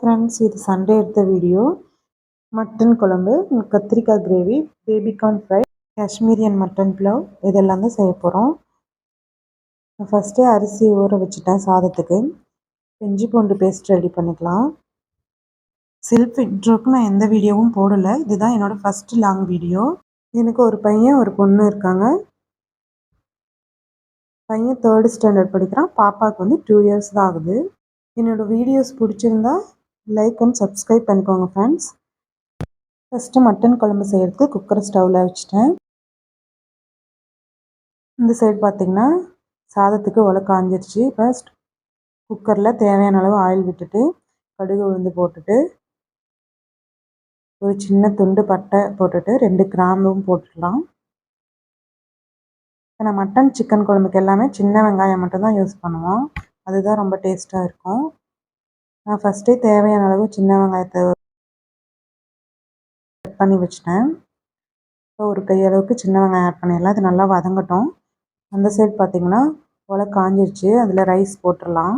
Friends இது Sunday எடுத்த video mutton குழம்பு கத்திரிக்காய் கிரேவி பேபிகார்ன் ஃப்ரை காஷ்மீரியன் மட்டன் ப்ளவ் இதெல்லாம் தான் செய்ய போகிறோம் ஃபஸ்ட்டே அரிசி ஊற வச்சுட்டேன் சாதத்துக்கு. இஞ்சி பூண்டு பேஸ்ட் ரெடி பண்ணிக்கலாம். செல்ஃப் இன்ட்ரோக்கு நான் எந்த வீடியோவும் போடலை. இதுதான் என்னோடய ஃபஸ்ட்டு லாங் வீடியோ எனக்கு ஒரு பையன் ஒரு பொண்ணு இருக்காங்க. பையன் தேர்டு ஸ்டாண்டர்ட் படிக்கிறான். பாப்பாவுக்கு வந்து டூ இயர்ஸ் தான் ஆகுது. என்னோடய வீடியோஸ் பிடிச்சிருந்தா லைக் அண்ட் சப்ஸ்கிரைப் பண்ணிக்கோங்க ஃப்ரெண்ட்ஸ் ஃபஸ்ட்டு மட்டன் குழம்பு செய்கிறதுக்கு குக்கரை ஸ்டவ்வில் வச்சுட்டேன். இந்த சைடு பார்த்திங்கன்னா சாதத்துக்கு உலை காஞ்சிருச்சு. ஃபஸ்ட் குக்கரில் தேவையான அளவு ஆயில் விட்டுட்டு கடுகு உளுந்து போட்டுட்டு ஒரு சின்ன துண்டு பட்டை போட்டுட்டு ரெண்டு கிராம்பும் போட்டுடலாம். நான் மட்டன் சிக்கன் குழம்புக்கு எல்லாமே சின்ன வெங்காயம் மட்டும்தான் யூஸ் பண்ணுவோம். அதுதான் ரொம்ப டேஸ்ட்டாக இருக்கும். நான் ஃபஸ்ட்டே தேவையான அளவு சின்ன வெங்காயத்தை கட் பண்ணி வச்சிட்டேன். ஸோ ஒரு கையளவுக்கு சின்ன வெங்காயம் ஆட் பண்ணிடலாம். அது நல்லா வதங்கட்டும். அந்த சைடு பார்த்திங்கன்னா போல் காஞ்சிருச்சு. அதில் ரைஸ் போட்டுடலாம்.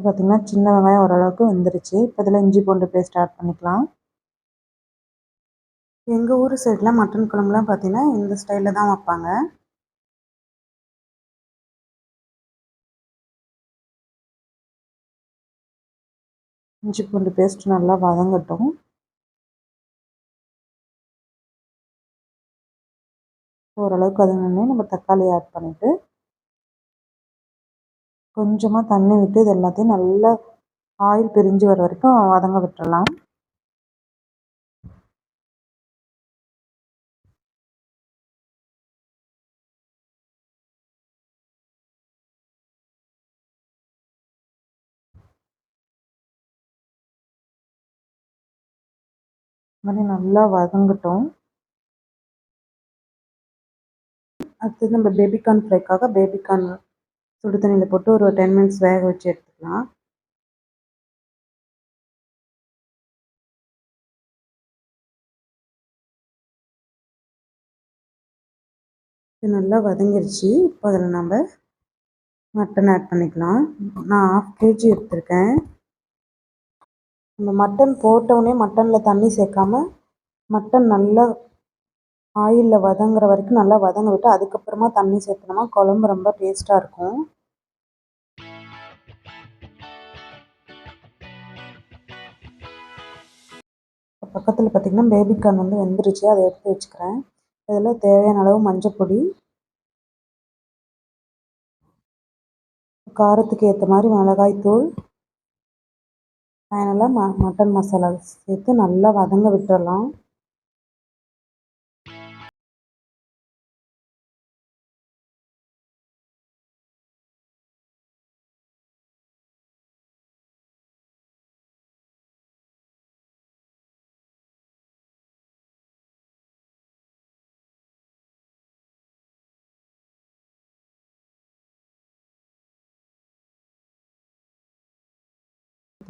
இப்போ பார்த்திங்கன்னா சின்ன வெங்காயம் ஓரளவுக்கு வந்துருச்சு. இப்போ இதில் இஞ்சி பூண்டு பேஸ்ட் ஆட் பண்ணிக்கலாம். எங்கள் ஊர் சைடில் மட்டன் குழம்புலாம் பார்த்திங்கன்னா இந்த ஸ்டைலில் தான் வைப்பாங்க. இஞ்சி பூண்டு பேஸ்ட் நல்லா வதங்கட்டும். ஓரளவுக்கு வதங்கினே நம்ம தக்காளி ஆட் பண்ணிவிட்டு கொஞ்சமாக தண்ணி விட்டு இது எல்லாத்தையும் நல்லா ஆயில் பிரிஞ்சு வர வரைக்கும் வதங்க விட்டுறலாம். மாதிரி நல்லா வதங்கட்டும். அடுத்தது நம்ம பேபிகார்ன் ஃப்ரைக்காக பேபிகார்ன் சுடு தண்ணியில் போட்டு ஒரு டென் மினிட்ஸ் வேக வச்சு எடுத்துக்கலாம். இது நல்லா வதங்கிருச்சு. இப்போ அதில் நம்ம மட்டன் ஆட் பண்ணிக்கலாம். நான் ஆஃப் கேஜி எடுத்திருக்கேன். நம்ம மட்டன் போட்டவுடனே மட்டனில் தண்ணி சேர்க்காம மட்டன் நல்லா ஆயிலில் வதங்குற வரைக்கும் நல்லா வதங்க விட்டு அதுக்கப்புறமா தண்ணி சேர்த்தோம்னா குழம்பு ரொம்ப டேஸ்ட்டாக இருக்கும். பக்கத்தில் பார்த்திங்கன்னா பேபிகார்ன் வந்து வெந்துருச்சு. அதை எடுத்து வச்சுக்கிறேன். இதில் தேவையான அளவு மஞ்சப்பொடி காரத்துக்கு ஏற்ற மாதிரி மிளகாய் தூள். ஃபைனலாக ம மட்டன் மசாலா சேர்த்து நல்லா வதங்க விட்டுடலாம்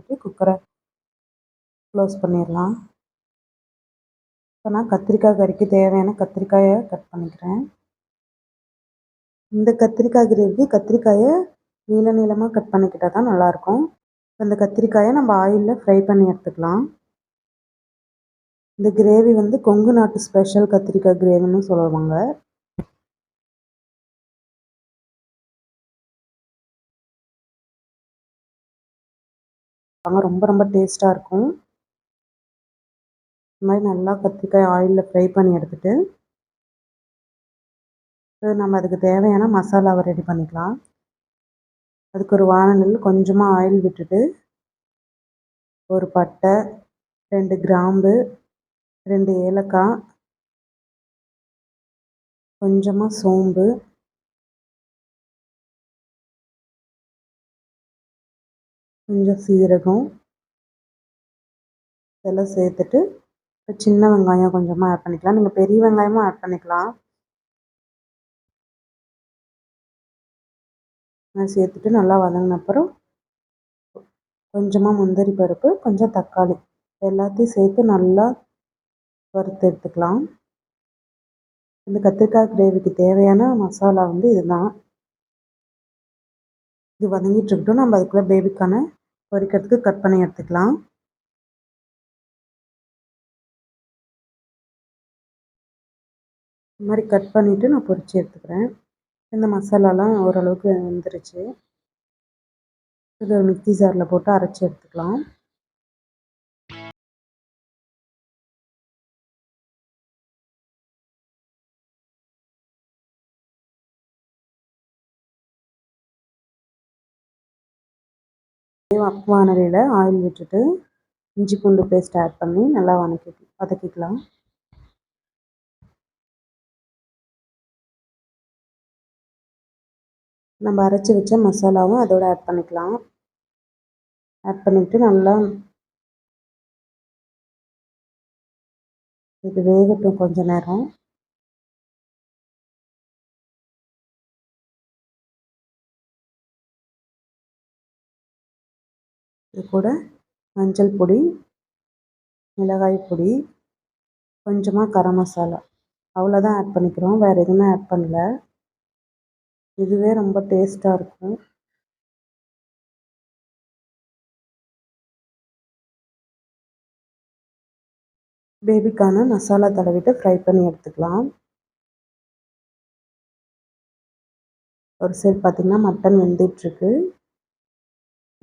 எடுத்துகிட்டு குக்கரை க்ளோஸ் பண்ணிடலாம். இப்போ நான் கத்திரிக்காய் கறிக்கு தேவையான கத்திரிக்காயை கட் பண்ணிக்கிறேன். இந்த கத்திரிக்காய் கிரேவி கத்திரிக்காயை நீள நீளமாக கட் பண்ணிக்கிட்டால் தான் நல்லாயிருக்கும். இந்த கத்திரிக்காயை நம்ம ஆயிலில் ஃப்ரை பண்ணி எடுத்துக்கலாம். இந்த கிரேவி வந்து கொங்கு நாட்டு ஸ்பெஷல் கத்திரிக்காய் கிரேவின்னு சொல்லுவாங்க. வைப்பாங்க ரொம்ப ரொம்ப டேஸ்ட்டாக இருக்கும். இந்த மாதிரி நல்லா கத்திரிக்காய் ஆயிலில் ஃப்ரை பண்ணி எடுத்துகிட்டு நம்ம அதுக்கு தேவையான மசாலாவை ரெடி பண்ணிக்கலாம். அதுக்கு ஒரு வானலில் கொஞ்சமாக ஆயில் விட்டுட்டு ஒரு பட்டை ரெண்டு கிராம்பு ரெண்டு ஏலக்காய் கொஞ்சமாக சோம்பு கொஞ்சம் சீரகம் இதெல்லாம் சேர்த்துட்டு சின்ன வெங்காயம் கொஞ்சமாக ஆட் பண்ணிக்கலாம். நீங்கள் பெரிய வெங்காயமும் ஆட் பண்ணிக்கலாம். சேர்த்துட்டு நல்லா வதங்கின அப்புறம் கொஞ்சமாக முந்திரி பருப்பு கொஞ்சம் தக்காளி. எல்லாத்தையும் சேர்த்து நல்லா வறுத்து எடுத்துக்கலாம். இந்த கத்திரிக்காய் கிரேவிக்கு தேவையான மசாலா வந்து இதுதான். இது வதங்கிட்டு இருக்கட்டும். நம்ம அதுக்குள்ளே பேபிக்கான பொரிக்கிறதுக்கு கட் பண்ணி எடுத்துக்கலாம். இந்த மாதிரி கட் பண்ணிவிட்டு நான் பொரித்து எடுத்துக்கிறேன். இந்த மசாலாலாம் ஓரளவுக்கு வந்துருச்சு. இது ஒரு மிக்சி ஜாரில் போட்டு அரைச்சி எடுத்துக்கலாம். வானலியில் ஆயில் விட்டுட்டு இஞ்சி பூண்டு பேஸ்ட் ஆட் பண்ணி நல்லா வதக்கி வதக்கிக்கலாம். நம்ம அரைச்சி வச்ச மசாலாவும் அதோடு ஆட் பண்ணிக்கலாம். ஆட் பண்ணிவிட்டு நல்லா இது வேகட்டும் கொஞ்ச நேரம். இது கூட மஞ்சள் பொடி மிளகாய் பொடி கொஞ்சமாக கரம் மசாலா. அவ்வளோதான் ஆட் பண்ணிக்கிறோம். வேறு எதுவுமே ஆட் பண்ணல. இதுவே ரொம்ப டேஸ்ட்டாக இருக்கும். பேபிக்கான மசாலா தடவிட்டு ஃப்ரை பண்ணி எடுத்துக்கலாம். ஒரு சைடு பார்த்திங்கன்னா மட்டன் வெந்துட்டுருக்கு.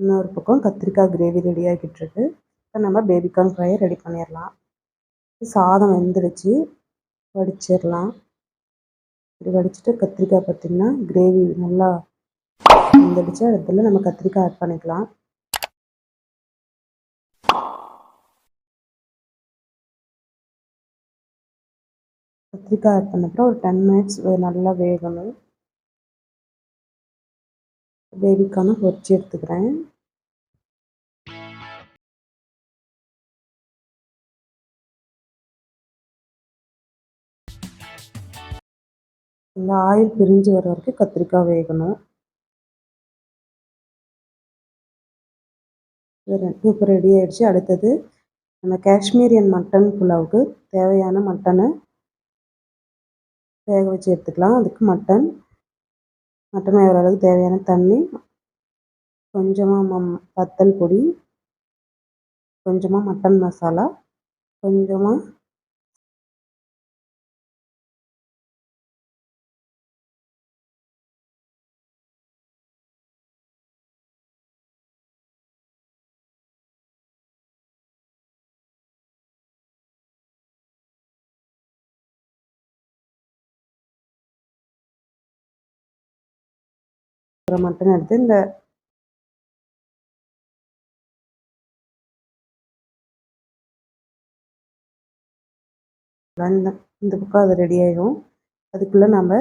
இன்னொரு பக்கம் கத்திரிக்காய் கிரேவி ரெடி ஆகிட்டுருக்கு. இப்போ நம்ம பேபிகார்ன் ஃப்ரையை ரெடி பண்ணிடலாம் சாதம் வெந்துடுச்சு வடிச்சிடலாம் இப்படி வடிச்சிட்டு கத்திரிக்காய் பார்த்திங்கன்னா கிரேவி நல்லா வெந்துடுச்சு. அதில் நம்ம கத்திரிக்காய் ஆட் பண்ணிக்கலாம். கத்திரிக்காய் ஆட் பண்ணப்புறம் ஒரு டென் மினிட்ஸ் நல்லா வேகணும். பேபிக்கான பொரிச்சு எடுத்துக்கிறேன். இந்த ஆயில் பிரிஞ்சு வர வரைக்கும் கத்திரிக்காய் வேகணும். இப்போ ரெடி ஆகிடுச்சு அடுத்தது நம்ம காஷ்மீரியன் மட்டன் புலாவுக்கு தேவையான மட்டனை வேக வச்சு எடுத்துக்கலாம். அதுக்கு மட்டன் மட்டன் வேகிற அளவுக்கு தேவையான தண்ணி. கொஞ்சமாக மம் வத்தல் பொடி. கொஞ்சமாக மட்டன் மசாலா. கொஞ்சமாக மட்டன் எடுத்து இந்த இந்த பக்கம் அது ரெடி ஆகிடும் அதுக்குள்ளே நம்ம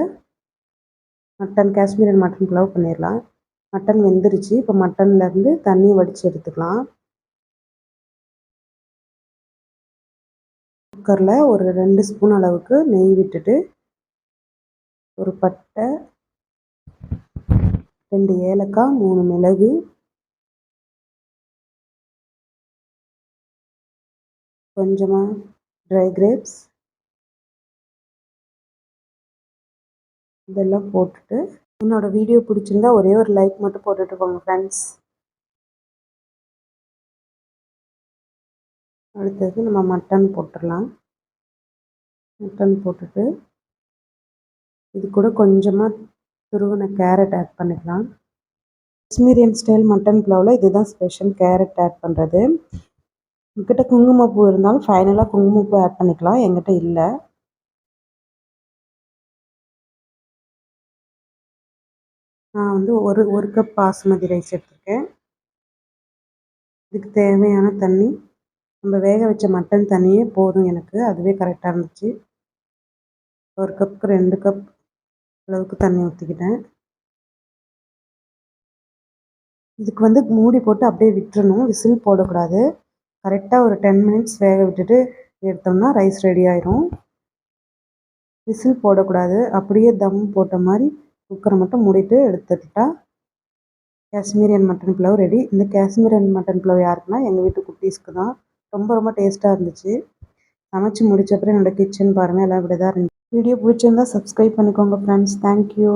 மட்டன் காஷ்மீரன் மட்டன் புலாவ் பண்ணிடலாம் மட்டன் வெந்துருச்சு. இப்போ மட்டன்லேருந்து தண்ணி வடித்து எடுத்துக்கலாம். குக்கரில் ஒரு ரெண்டு ஸ்பூன் அளவுக்கு நெய் விட்டுட்டு ஒரு பட்டை ரெண்டு ஏலக்காய் மூணு மிளகு. கொஞ்சமாக ட்ரை கிரேப்ஸ் இதெல்லாம் போட்டுட்டு என்னோடய வீடியோ பிடிச்சிருந்தா ஒரே ஒரு லைக் மட்டும் போட்டுட்டு போங்க ஃப்ரெண்ட்ஸ் அடுத்தது நம்ம மட்டன் போட்டுடலாம். மட்டன் போட்டுட்டு இது கூட கொஞ்சமாக துருவின கேரட் ஆட் பண்ணிக்கலாம். காஷ்மீரியன் ஸ்டைல் மட்டன் புலாவில் இதுதான் ஸ்பெஷல் கேரட் ஆட் பண்ணுறது உங்ககிட்ட குங்குமப்பூ இருந்தாலும் ஃபைனலாக குங்குமப்பூ ஆட் பண்ணிக்கலாம். எங்கிட்ட இல்லை. நான் வந்து ஒரு ஒரு கப் பாசுமதி ரைஸ் எடுத்திருக்கேன். இதுக்கு தேவையான தண்ணி. நம்ம வேக வச்ச மட்டன் தண்ணியே போதும் எனக்கு. அதுவே கரெக்டாக இருந்துச்சு. ஒரு கப்புக்கு ரெண்டு கப் அளவுக்கு தண்ணி ஊற்றிக்கிட்டேன் இதுக்கு வந்து மூடி போட்டு அப்படியே விட்டுறணும். விசில் போடக்கூடாது. கரெக்டாக ஒரு டென் மினிட்ஸ் வேக விட்டுட்டு எடுத்தோம்னா ரைஸ் ரெடி ஆயிரும். விசில் போடக்கூடாது. அப்படியே தம் போட்ட மாதிரி குக்கரை மட்டும் மூடிட்டு எடுத்துக்கிட்டா காஷ்மீரியன் மட்டன் பிளவ் ரெடி இந்த காஷ்மீரியன் மட்டன் பிளவ் யாருக்குன்னா எங்கள் வீட்டு குட்டீஸ்க்கு தான். ரொம்ப ரொம்ப டேஸ்ட்டாக இருந்துச்சு. சமைச்சு முடிச்ச அப்புறம் என்னோட கிச்சன் பாருங்கள் எல்லாம் இப்படி தான் இருந்துச்சு. வீடியோ பிடிச்சிருந்தா சப்ஸ்கிரைப் பண்ணிக்கோங்க ஃப்ரெண்ட்ஸ் தேங்க்யூ